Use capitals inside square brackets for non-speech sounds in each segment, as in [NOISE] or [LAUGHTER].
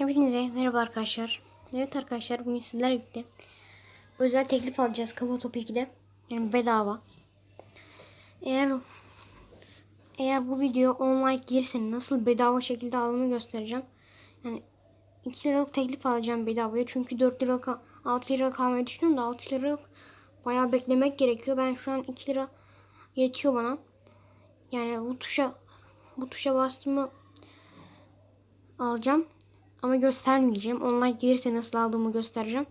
Hepinize merhaba arkadaşlar. Evet arkadaşlar bugün sizlerle birlikte özel teklif alacağız Kafa Top 2'de. Yani bedava. Eğer eğer bu video 10 like gelirse nasıl bedava şekilde aldığımı göstereceğim. Yani 2 liralık teklif alacağım bedavaya. Çünkü 4 liralık 6 liralık almayı düşünüyorum da 6 liralık bayağı beklemek gerekiyor. Ben şu an 2 lira yetiyor bana. Yani bu tuşa bu tuşa bastığımı alacağım. Ama göstermeyeceğim. Online gelirse nasıl aldığımı göstereceğim.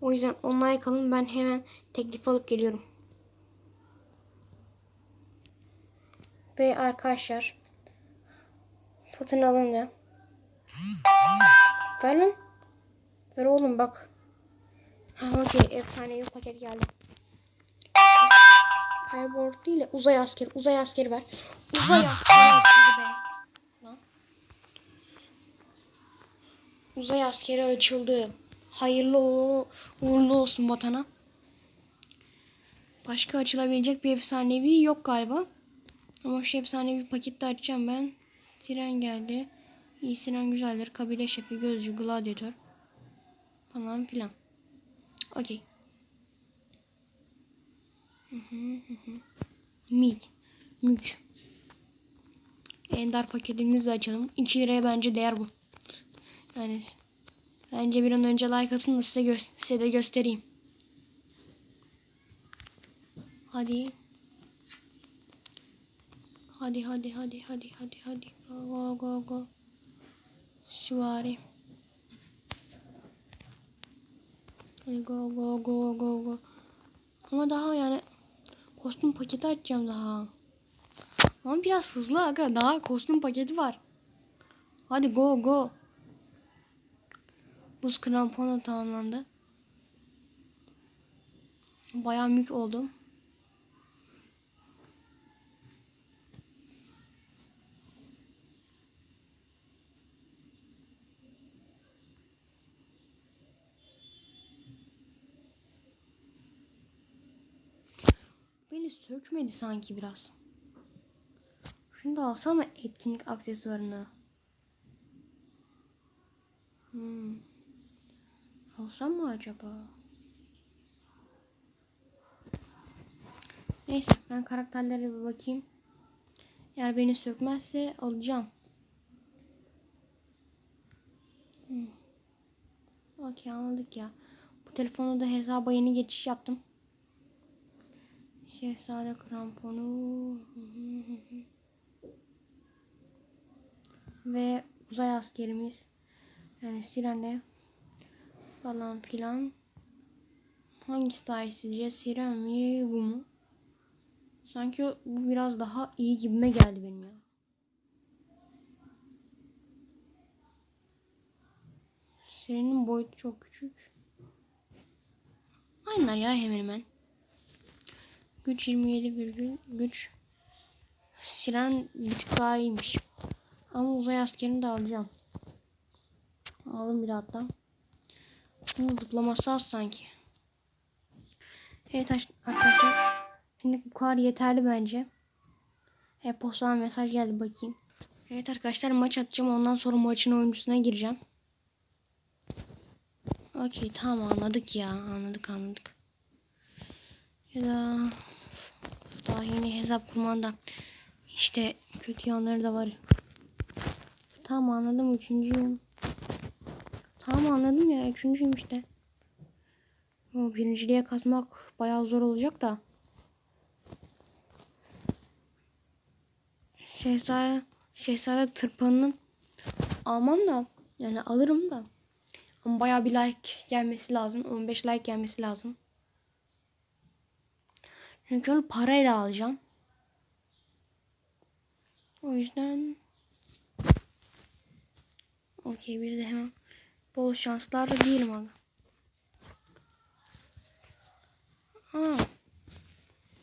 O yüzden online kalın. Ben hemen teklif alıp geliyorum. Ve arkadaşlar satın alındı. Ver lan. Ver oğlum bak. Ha okey efsanevi paket geldi. Kaybold değil de uzay askeri. Uzay askeri ver. Uzay askeri açıldı be. Lan. Uzay askeri açıldı. Hayırlı uğurlu, olsun vatana. Başka açılabilecek bir efsanevi yok galiba. Ama şu efsanevi paketi açacağım ben. Tren geldi. İyi Sinan Güzeldir. Kabile şefi, gözcü, gladyatör. Falan filan. Okey. Mid. Mük. Ender paketimizi de açalım. 2 liraya bence değer bu. Yani bence bir an önce like atın da size, gö- size de göstereyim. Hadi. Hadi hadi hadi hadi hadi hadi. Go go go go. Hadi go go go go go. Ama daha yani kostüm paketi açacağım daha. Ama biraz hızlı aga. Daha kostüm paketi var. Hadi go go. Buz kramponu tamamlandı. Bayağı mük oldum. Beni sökmedi sanki biraz. Şunu da alsam mı etkinlik aksesuarını? Hmm. Alsam mı acaba? Neyse ben karakterlere bir bakayım. Eğer beni sökmezse alacağım. Hmm. Okey anladık ya. Bu telefonda da hesaba yeni geçiş yaptım. Şehzade kramponu. Ve uzay askerimiz. Yani Siren'le falan filan. Hangisi daha iyi sizce? Siren mi bu mu? Sanki bu biraz daha iyi gibime geldi benim ya. Siren'in boyutu çok küçük. Aynılar ya hemen hemen. Güç 27 virgül güç. Siren bir tık daha iyiymiş. Ama uzay askerini de alacağım. Aldım bir hatta. Bunun zıplaması az sanki. Evet arkadaşlar. Şimdi bu kadar yeterli bence. E-postadan mesaj geldi bakayım. Evet arkadaşlar maç atacağım. Ondan sonra maçın oyuncusuna gireceğim. Okey tamam anladık ya. Anladık anladık. Ya da daha yeni hesap kurmanda işte kötü yanları da var. Tamam anladım üçüncüyüm. Tamam anladım ya üçüncüyüm işte. O birinciliğe kasmak bayağı zor olacak da. Şehzade, Şehzade tırpanını almam da yani alırım da. Ama bayağı bir like gelmesi lazım. 15 like gelmesi lazım. Çünkü onu parayla alacağım. O yüzden Okey bir de hemen bol şanslar değilim abi. Ha.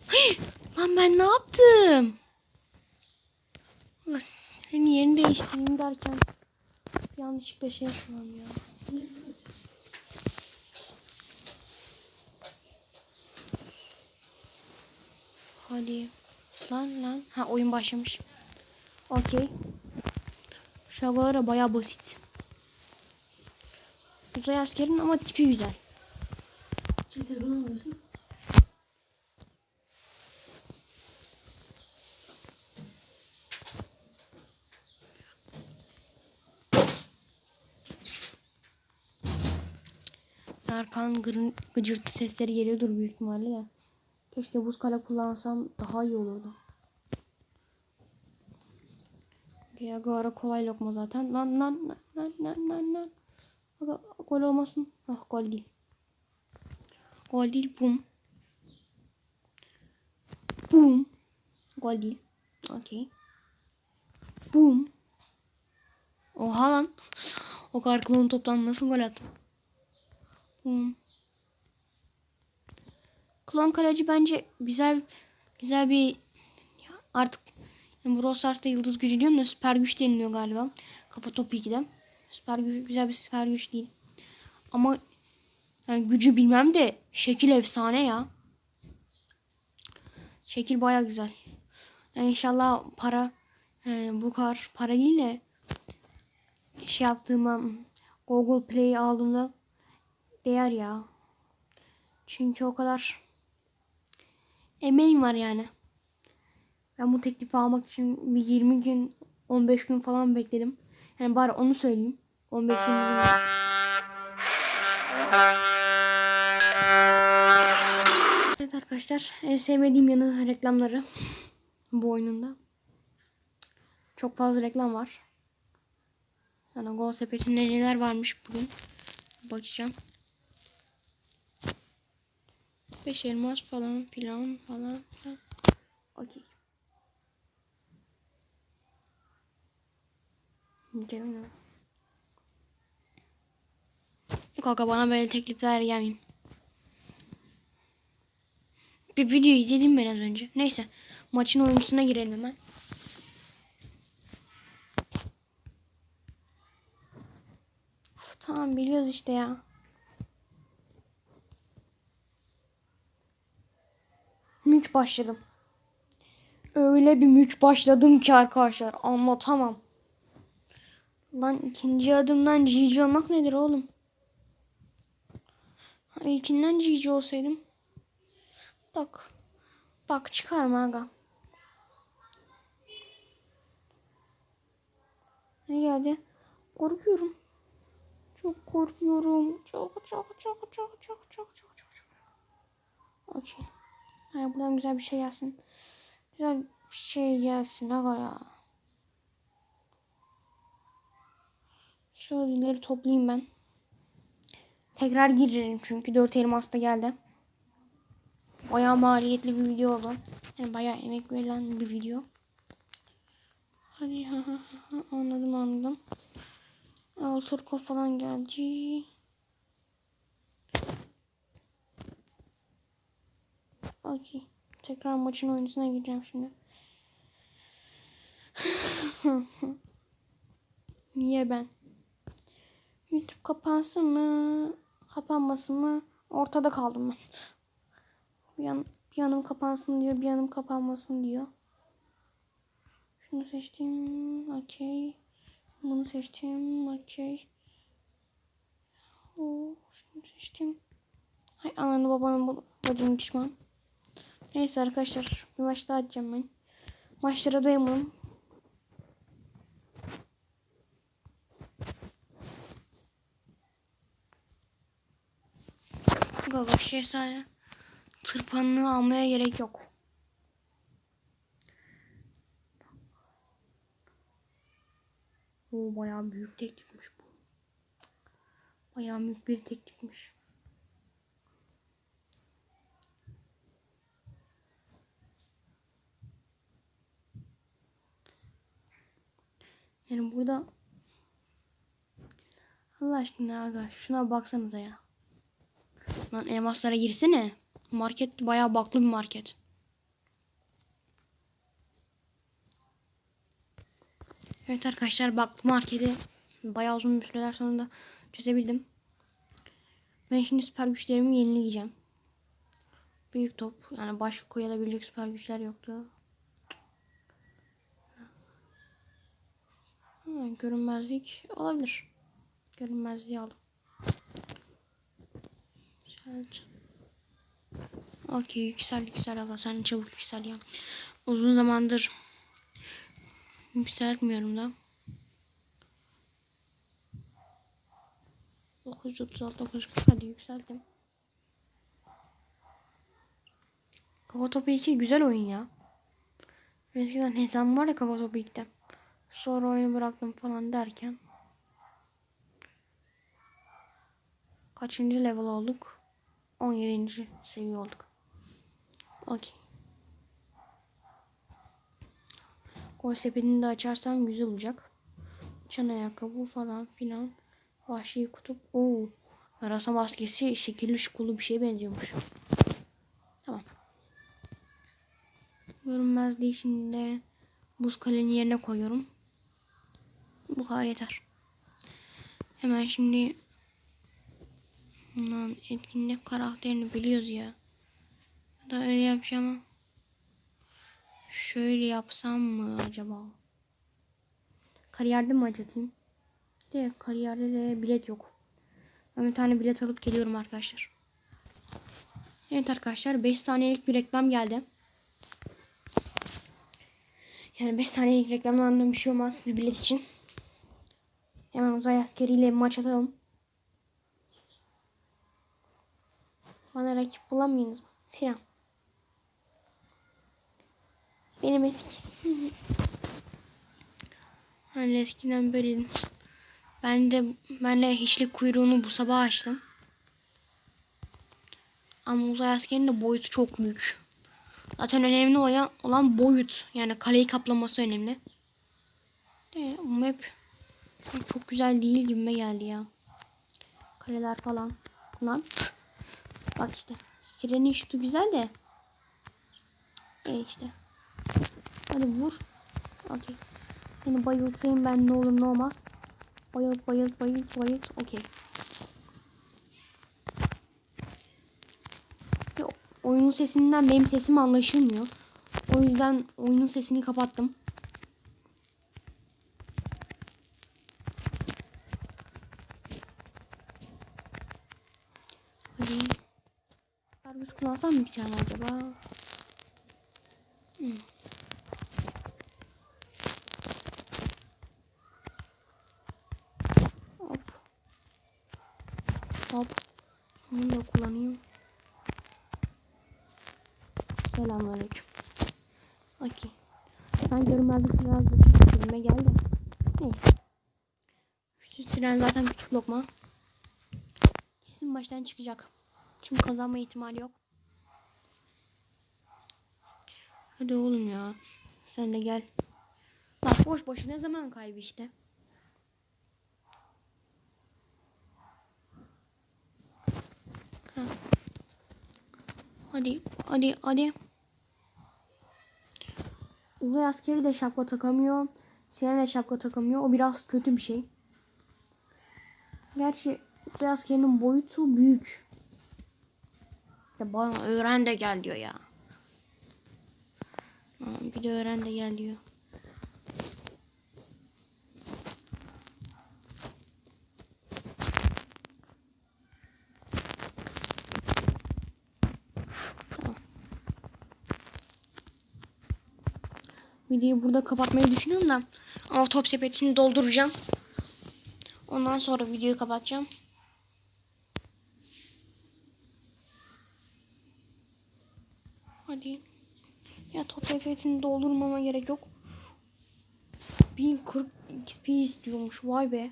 Hey, lan ben ne yaptım? Senin yerini değiştireyim derken yanlışlıkla şey yapmam ya. Hadi. Lan lan. Ha oyun başlamış. Okey. Şakalara baya basit. Uzay askerin ama tipi güzel. Kim telefonu alıyorsun? Arkan gırın, gıcırtı sesleri geliyordur büyük ihtimalle de. Keşke buz kale kullansam daha iyi olurdu. Ya gara kolay lokma zaten. Lan lan lan lan lan lan lan. Gol olmasın. Ah gol değil. Gol değil bum. Bum. Gol değil. Okey. Bum. Oha lan. O kadar klon toptan nasıl gol attı? Bum. Klon kaleci bence güzel güzel bir ya artık yani Brawl yıldız gücü diyorum da süper güç deniliyor galiba. Kafa topu 2'de. Süper güç güzel bir süper güç değil. Ama yani gücü bilmem de şekil efsane ya. Şekil baya güzel. Yani inşallah para e, bu kadar para değil de şey yaptığıma Google Play aldığımda değer ya. Çünkü o kadar emeğim var yani. Ben bu teklifi almak için bir 20 gün 15 gün falan bekledim. Yani bari onu söyleyeyim. 15 20 gün. Evet arkadaşlar en sevmediğim yanı reklamları bu oyununda. Çok fazla reklam var. Yani Gol sepetinde neler varmış bugün. Bakacağım. 5 elmas falan filan falan filan. Okey. Cemil Kanka bana böyle teklifler gelmeyin. Bir video izledim ben az önce. Neyse. Maçın oyuncusuna girelim hemen. Tamam biliyoruz işte ya. Mülk başladım. Öyle bir mülk başladım ki arkadaşlar anlatamam. Lan ikinci adımdan GG olmak nedir oğlum? İlkinden GG olsaydım. Bak. Bak çıkarma aga. Ne geldi? Korkuyorum. Çok korkuyorum. Çok çok çok çok çok çok çok çok çok. Okey. Yani buradan güzel bir şey gelsin. Güzel bir şey gelsin aga ya. Ödülleri toplayayım ben. Tekrar girerim çünkü 4 elmas da geldi. Bayağı maliyetli bir video oldu. Yani bayağı emek verilen bir video. Hadi ha ha ha anladım anladım. Al turko falan geldi. Okey. Tekrar maçın oyuncusuna gireceğim şimdi. [LAUGHS] Niye ben? YouTube kapansın mı? Kapanmasın mı? Ortada kaldım ben. Bir, yan, bir yanım kapansın diyor. Bir yanım kapanmasın diyor. Şunu seçtim. Okey. Bunu seçtim. Okey. Şunu seçtim. Hay ananı babanın bacım pişman. Neyse arkadaşlar. Bir maç daha atacağım ben. Maçlara doyamadım. Şehzade. Tırpanını almaya gerek yok. Oo bayağı büyük teklifmiş bu. Bayağı büyük bir teklifmiş. Yani burada Allah aşkına aga şuna baksanıza ya. Lan elmaslara girsene. Market bayağı baklı bir market. Evet arkadaşlar baklı marketi bayağı uzun bir süreler sonunda çözebildim. Ben şimdi süper güçlerimi yenileyeceğim. Büyük top yani başka koyulabilecek süper güçler yoktu. Görünmezlik olabilir. Görünmezliği aldım. Evet. Okey yüksel yüksel aga sen çabuk yüksel ya. Uzun zamandır yükseltmiyorum da. 936 940 hadi yükselttim. Kafa Topu 2 güzel oyun ya. Eskiden hesabım var ya Kafa Topu 2'de. Sonra oyunu bıraktım falan derken. Kaçıncı level olduk? 17. seviye olduk. Okey. Gol sepetini de açarsam güzel olacak. Çan ayakkabı falan filan. Vahşi kutup. Oo. Yarasa maskesi şekilli şukulu bir şeye benziyormuş. Tamam. Görünmezliği şimdi buz kalenin yerine koyuyorum. Bu kadar yeter. Hemen şimdi Lan etkinlik karakterini biliyoruz ya. Da öyle yapacağım. Şöyle yapsam mı acaba? Kariyerde mi acıtayım? De kariyerde de bilet yok. Ben bir tane bilet alıp geliyorum arkadaşlar. Evet arkadaşlar 5 saniyelik bir reklam geldi. Yani 5 saniyelik reklamlardan bir şey olmaz bir bilet için. Hemen uzay askeriyle maç atalım. Bana rakip bulamayınız mı? Sinan. Benim eski [LAUGHS] Hani eskiden böyleydim. Ben de ben de hiçlik kuyruğunu bu sabah açtım. Ama uzay askerinin de boyutu çok büyük. Zaten önemli olan, olan boyut. Yani kaleyi kaplaması önemli. De, bu map çok güzel değil gibime geldi ya. Kaleler falan. Lan. Bak işte. Sirenin şutu güzel de. E işte. Hadi vur. Okey. Seni bayıltayım ben ne olur ne olmaz. Bayılt bayılt bayılt bayılt. Okey. Oyunun sesinden benim sesim anlaşılmıyor. O yüzden oyunun sesini kapattım. Hadi. Karpuz kullansam mı bir tane acaba? Hmm. Hop. Hop. Bunu da kullanayım. Selamünaleyküm. Okey. Sen görünmezlik biraz da filme geldi. Neyse. Şu siren zaten küçük lokma. Kesin baştan çıkacak. Çünkü kazanma ihtimali yok. Hadi oğlum ya. Sen de gel. Bak boş boşuna zaman kaybı işte. Ha. Hadi hadi hadi. Uzay askeri de şapka takamıyor. Siren de şapka takamıyor. O biraz kötü bir şey. Gerçi uzay askerinin boyutu büyük. Ya bana öğren de gel diyor ya. Bir de öğren de gel diyor. Tamam. Videoyu burada kapatmayı düşünüyorum da ama top sepetini dolduracağım. Ondan sonra videoyu kapatacağım. Hadi. Ya top sepetini doldurmama gerek yok. 1040 XP istiyormuş. Vay be.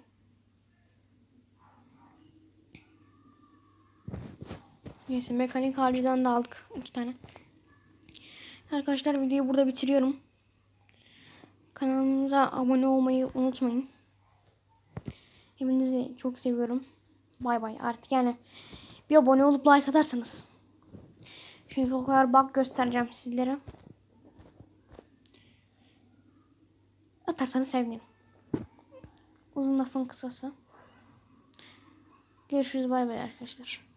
Neyse mekanik harcından da aldık. iki tane. Arkadaşlar videoyu burada bitiriyorum. Kanalımıza abone olmayı unutmayın. Hepinizi çok seviyorum. Bay bay. Artık yani bir abone olup like atarsanız. Çünkü o kadar bak göstereceğim sizlere. Atarsanız sevinirim. Uzun lafın kısası. Görüşürüz bay bay arkadaşlar.